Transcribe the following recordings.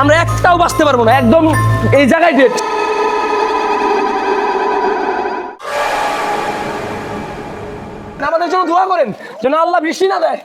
আমরা একটাও বাঁচতে পারব না, একদম এই জায়গায় ডেট আমাদের জন্য দোয়া করেন, যেন আল্লাহ বৃষ্টি না দেয়।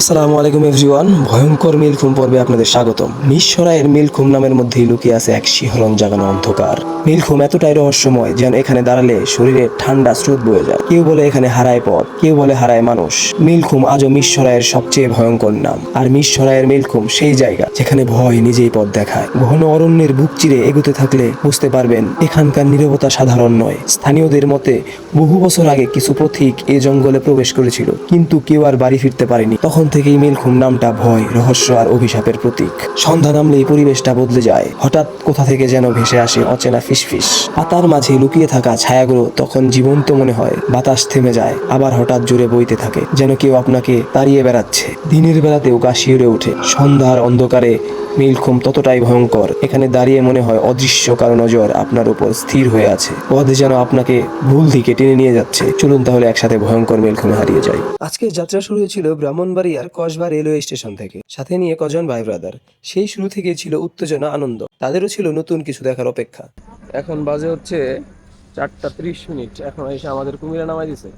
আসসালামু আলাইকুম এভরিওয়ান। ভয়ঙ্কর মিলখুম পর্বে আপনাদের স্বাগতম। মিশরায়ের মিলখুম নামের মধ্যেই লুকিয়ে আছে এক শিহরণ জাগানো অন্ধকার। মিলখুম এতটাই রহস্যময় যেন এখানে দাঁড়ালে শরীরে ঠান্ডা স্রোত বয়ে যায়। কেউ বলে এখানে হারায় পথ, কেউ বলে হারায় মানুষ। মিলখুম আজও মিশরায়ের সবচেয়ে ভয়ঙ্কর নাম। আর মিশরায়ের মিলখুম সেই জায়গা যেখানে ভয় নিজেই পথ দেখায়। ঘন অরণ্যের বুক চিরে এগোতে থাকলে বুঝতে পারবেন, এখানকার নীরবতা সাধারণ নয়। স্থানীয়দের মতে, বহু বছর আগে কিছু পথিক এ জঙ্গলে প্রবেশ করেছিল, কিন্তু কেউ আর বাড়ি ফিরতে পারেনি। তখন থেকেই খুন নামটা ভয়, রহস্য আর অভিশাপের প্রতীক। সন্ধ্যা নামলে এই পরিবেশটা বদলে যায়। হঠাৎ কোথা থেকে যেন ভেসে আসে অচেনা ফিসফিস। পাতার মাঝে লুকিয়ে থাকা ছায়াগুলো তখন জীবন্ত মনে হয়। বাতাস থেমে যায়, আবার হঠাৎ জুড়ে বইতে থাকে, যেন কেউ আপনাকে তাড়িয়ে বেড়াচ্ছে। দিনের বেলাতেও গা শিউরে ওঠে। সন্ধ্যার অন্ধকারে নীলখুম ততটাই ভয়ঙ্কর। এখানে দাঁড়িয়ে মনে হয় অদৃশ্য কারও নজর আপনার উপর স্থির হয়ে আছে। পথ যেন আপনাকে ভুল দিকে টেনে নিয়ে যাচ্ছে। চলুন তাহলে একসাথে ভয়ঙ্কর মিলখুমে হারিয়ে যাই। আজকে যাত্রা শুরু হয়েছিল ব্রাহ্মণবাড়িয়ার কসবা রেলওয়ে স্টেশন থেকে। সাথে নিয়ে কজন ভাই ব্রাদার সেই শুরু থেকে ছিল উত্তেজনা আনন্দ। তাদেরও ছিল নতুন কিছু দেখার অপেক্ষা। এখন বাজে হচ্ছে চারটা ত্রিশ মিনিট। এখন এসে আমাদের কুমিরা নামাই দিছে।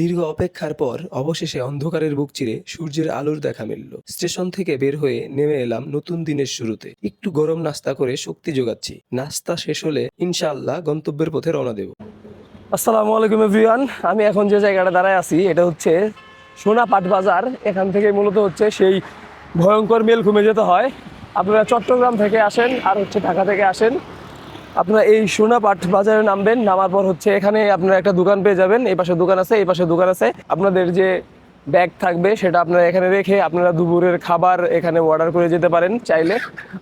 দীর্ঘ অপেক্ষার পর অবশেষে অন্ধকারের বুক চিরে সূর্যের আলোর দেখা মিলল। স্টেশন থেকে বের হয়ে নেমে এলাম নতুন দিনের শুরুতে। একটু গরম নাস্তা করে শক্তি যোগাচ্ছি। নাস্তা শেষ হলে ইনশাআল্লাহ গন্তব্যের পথে রওনা দেব। আসসালামু আলাইকুম এভরিওয়ান। আমি এখন যে জায়গাটা দাঁড়ায় আছি, এটা হচ্ছে সোনা পাট বাজার। এখান থেকে মূলত হচ্ছে সেই ভয়ঙ্কর মেল ঘুমে যেতে হয়। আপনারা চট্টগ্রাম থেকে আসেন আর হচ্ছে ঢাকা থেকে আসেন। আপনারা এই সোনা পাট বাজারে নামবেন, নামার পর হচ্ছে এখানে আপনারা একটা দোকান পেয়ে যাবেন। এই পাশে দোকান আছে, এই পাশে দোকান আছে। আপনাদের যে ব্যাগ থাকবে, সেটা আপনারা এখানে রেখে আপনারা দুপুরের খাবার এখানে অর্ডার করে যেতে পারেন চাইলে।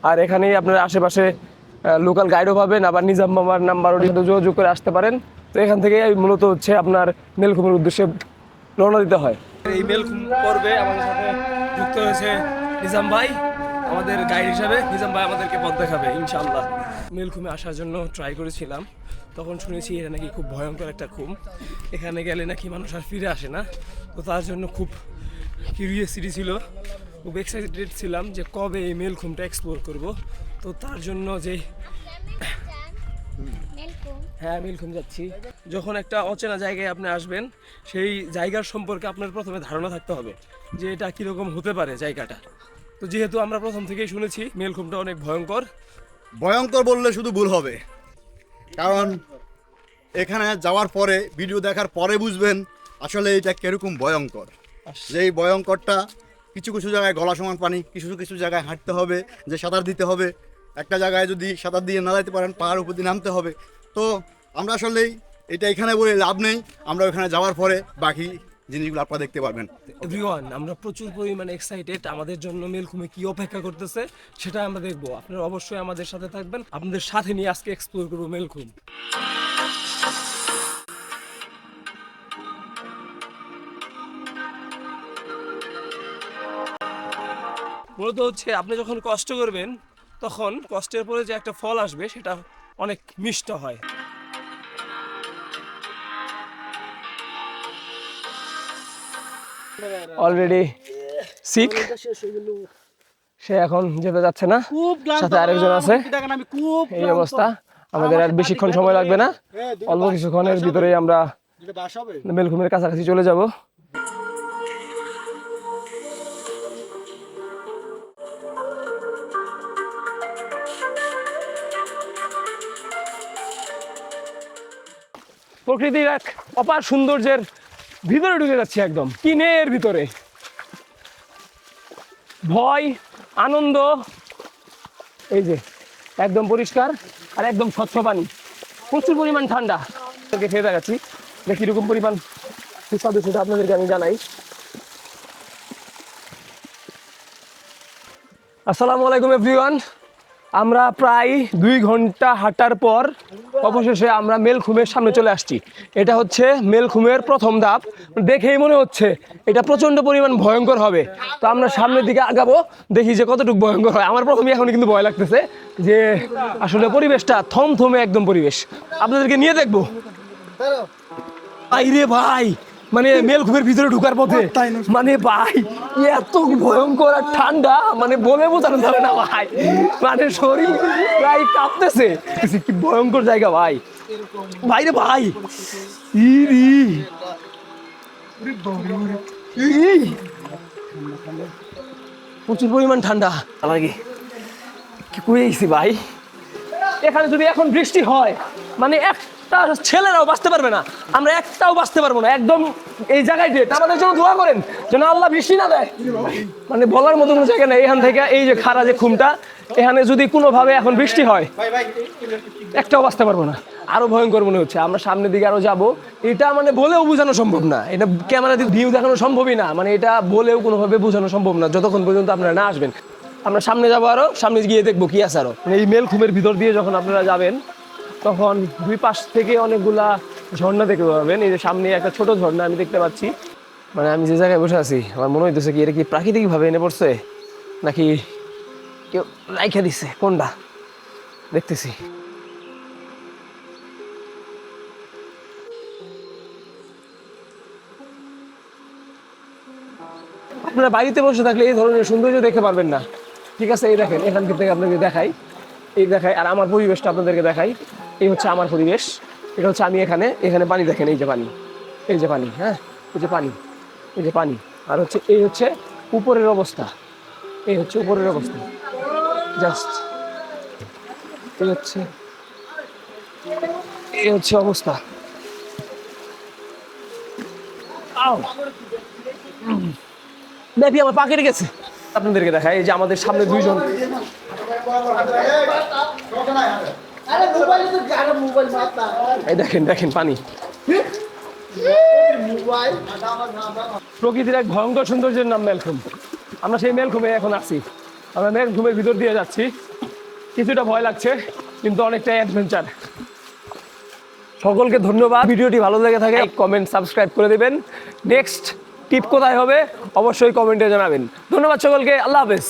আর এখানেই আপনারা আশেপাশে লোকাল গাইডও পাবেন, আবার নিজাম মামার নাম্বারও যোগাযোগ করে আসতে পারেন। তো এখান থেকে মূলত হচ্ছে আপনার মেলখুমের উদ্দেশ্যে রওনা দিতে হয়। এই মেলখুম পর্বে আমাদের সাথে যুক্ত হয়েছে নিজাম ভাই। আমাদের গাইড হিসাবে নিজাম ভাই আমাদেরকে পথ দেখাবে, ইনশাআল্লাহ। মেলখুমে আসার জন্য ট্রাই করেছিলাম। তখন শুনেছি এটা নাকি খুব ভয়ঙ্কর একটা খুম এখানে গেলে নাকি মানুষ আর ফিরে আসে না। তো তার জন্য খুব কিউরিয়াসিটি ছিল, খুব এক্সাইটেড ছিলাম যে কবে এই মেলখুমটা এক্সপ্লোর করব। তো তার জন্য যে হ্যাঁ মিলখুম যাচ্ছি। যখন একটা অচেনা জায়গায় আপনি আসবেন, সেই জায়গার সম্পর্কে আপনার প্রথমে ধারণা থাকতে হবে যে এটা কীরকম হতে পারে জায়গাটা। তো যেহেতু আমরা প্রথম থেকেই শুনেছি মেলখুমটা অনেক ভয়ঙ্কর। ভয়ঙ্কর বললে শুধু ভুল হবে। কারণ এখানে যাওয়ার পরে ভিডিও দেখার পরে বুঝবেন আসলে এটা কীরকম ভয়ঙ্কর। যে এই ভয়ঙ্করটা কিছু কিছু জায়গায় গলা সমান পানি, কিছু কিছু জায়গায় হাঁটতে হবে, যে সাঁতার দিতে হবে। একটা জায়গায় যদি সাঁতার দিয়ে না যেতে পারেন পাহাড় উপর দিয়ে নামতে হবে। তো আমরা আসলেই এটা এখানে বলে লাভ নেই। আমরা ওখানে যাওয়ার পরে বাকি জিনিসগুলো আপনারা দেখতে পারবেন। এভরিওয়ান আমরা প্রচুর পরিমাণে এক্সাইটেড আমাদের জন্য মেলকুমে কি অপেক্ষা করতেছে সেটা আমরা দেখব। আপনারা অবশ্যই আমাদের সাথে থাকবেন, আপনাদের সাথে নিয়ে আজকে এক্সপ্লোর করব মেলখুম মূলত হচ্ছে আপনি যখন কষ্ট করবেন, তখন কষ্টের পরে যে একটা ফল আসবে, সেটা অনেক মিষ্ট হয়। অলরেডি সিক সে এখন যেতে যাচ্ছে না। সাথে আরেকজন আছে। এই অবস্থা। আমাদের আর বেশিক্ষণ সময় লাগবে না। অল্প কিছুক্ষণের ভিতরেই আমরা মেলঘুমের কাছাকাছি চলে যাব। প্রকৃতির এক অপার সৌন্দর্যের ভিতরে ঢুকে যাচ্ছি একদম কিনের ভিতরে। ভয়, আনন্দ, এই যে, একদম পরিষ্কার আর একদম স্বচ্ছ পানি। প্রচুর পরিমাণ ঠান্ডা। আপনাদেরকে খেয়ে দেখাচ্ছি, দেখি কীরকম পরিমাণ সুস্বাদু সেটা আপনাদেরকে আমি জানাই। আসসালামু আলাইকুম এভরিওয়ান আমরা প্রায় দুই ঘণ্টা হাঁটার পর অবশেষে আমরা মেলখুমের সামনে চলে আসছি। এটা হচ্ছে মেলখুমের প্রথম ধাপ। দেখেই মনে হচ্ছে এটা প্রচণ্ড পরিমাণ ভয়ঙ্কর হবে। তো আমরা সামনের দিকে আগাবো দেখি যে কতটুকু ভয়ঙ্কর হয়। আমার প্রথমে এখন কিন্তু ভয় লাগতেছে যে আসলে পরিবেশটা থমথমে একদম পরিবেশ। আপনাদেরকে নিয়ে দেখব। ভাই রে ভাই মানে মেলঘুমের ভিতরে ঢুকার পথে। মানে ভাই এত ভয়ঙ্কর আর ঠান্ডা মানে বলে বোঝানো যাবে না ভাই। মানে শরীর প্রায় কাঁপতেছে। কি ভয়ঙ্কর জায়গা ভাই। ভাই রে ভাই। ইরি প্রচুর পরিমাণ ঠান্ডা। লাগে কি? করে ভাই। এখানে যদি এখন বৃষ্টি হয় মানে একটা ছেলেরাও বাঁচতে পারবে না। আমরা একটাও বাঁচতে পারব না। একদম এই জায়গায় ডেট আমাদের জন্য দোয়া করেন যেন আল্লাহ বৃষ্টি না দেয়। মানে বলার মতো কোনো জায়গা নেই। এখান থেকে এই যে খারা যে খুমটা, এখানে যদি কোনোভাবে এখন বৃষ্টি হয়, একটাও বাঁচতে পারব না। আরও ভয়ঙ্কর মনে হচ্ছে। আমরা সামনের দিকে আরও যাব। এটা মানে বলেও বোঝানো সম্ভব না। এটা ক্যামেরা দিয়ে ভিউ দেখানো সম্ভবই না। মানে এটা বলেও কোনোভাবে বোঝানো সম্ভব না। যতক্ষণ পর্যন্ত আপনারা না আসবেন। আমরা সামনে যাব আরও। সামনে গিয়ে দেখব কি আছে আরও। মানে এই মেলখুমের ভিতর দিয়ে যখন আপনারা যাবেন তখন দুই পাশ থেকে অনেকগুলা ঝর্ণা দেখতে পাবেন। এই যে সামনে একটা ছোট ঝর্ণা আমি দেখতে পাচ্ছি। মানে আমি যে জায়গায় বসে আছি, আমার মনে হইতেছে কি এটা কি প্রাকৃতিকভাবে এনে পড়ছে? নাকি কেউ লাইখা দিচ্ছে কোনটা? দেখতেছি। আপনারা বাড়িতে বসে থাকলে এই ধরনের সৌন্দর্য দেখতে পারবেন না। ঠিক আছে, এই দেখেন, এখান থেকে আপনাকে দেখাই। এই দেখাই, আর আমার পরিবেশটা আপনাদেরকে দেখাই। এই হচ্ছে আমার পরিবেশ। এটা হচ্ছে আমি এখানে। এখানে পানি দেখেন, এই যে পানি। এই যে পানি হ্যাঁ? এই যে পানি, এই যে পানি। আর হচ্ছে, এই হচ্ছে উপরের অবস্থা। এই হচ্ছে উপরের অবস্থা। জাস্ট। এই হচ্ছে এই হচ্ছে অবস্থা। দেখি, আমার পাখির গেছে। আপনাদেরকে দেখায় এই যে আমাদের সামনে দুইজন এই দেখেন দেখেন পানি। প্রকৃতির এক ভয়ঙ্কর সৌন্দর্যের নাম মেলখুম। আমরা সেই মেলখুমে এখন আছি। আমরা মেলখুমের ভিতর দিয়ে যাচ্ছি। কিছুটা ভয় লাগছে কিন্তু অনেকটাই অ্যাডভেঞ্চার সকলকে ধন্যবাদ। ভিডিওটি ভালো লেগে থাকে কমেন্ট সাবস্ক্রাইব করে দেবেন। নেক্সট টিপ কোথায় হবে? অবশ্যই কমেন্টে জানাবেন। ধন্যবাদ সকলকে। আল্লাহ হাফেজ।